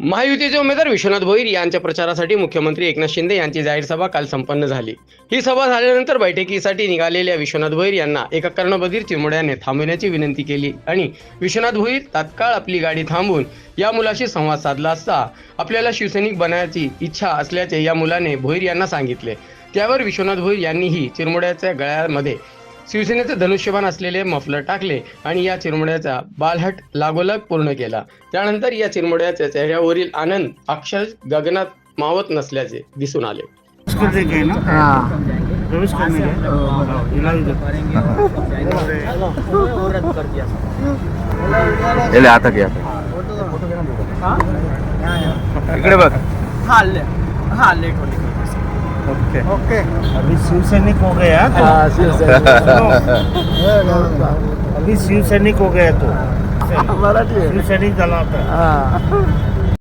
महायुतीचे उमेदवार विश्वनाथ भोईर यांच्या प्रचारासाठी मुख्यमंत्री एकनाथ शिंदे यांची जाहीर सभा काल संपन्न झाली. ही सभा झाल्यानंतर बैठकीसाठी निघालेल्या विश्वनाथ भोईर यांना एका कर्णबधीर चिमुड्याने थांबवण्याची विनंती केली आणि विश्वनाथ भोईर तात्काळ आपली गाडी थांबवून या मुलाशी संवाद साधला असता आपल्याला शिवसैनिक बनायची इच्छा असल्याचे या मुलाने भोईर यांना सांगितले. त्यावर विश्वनाथ भोईर यांनीही चिरमुड्याच्या गळ्यामध्ये शिवसेनेचे धनुष्यबाण असलेले मफलर टाकले आणि या चिरमुड्याचा बालहट लागोलग पूर्ण केला. त्यानंतर या चिरमुड्याच्या चेहऱ्यावरील आनंद अक्षर गगनात मावत नसल्याचे दिसून आले. आता घ्या. इकडे बघ. हाँ ले हाँ ले को ले ओके ओके अभी शिवसैनिक हो गया तो अभी शिवसैनिक हो गया तो शिवसैनिक झाला होता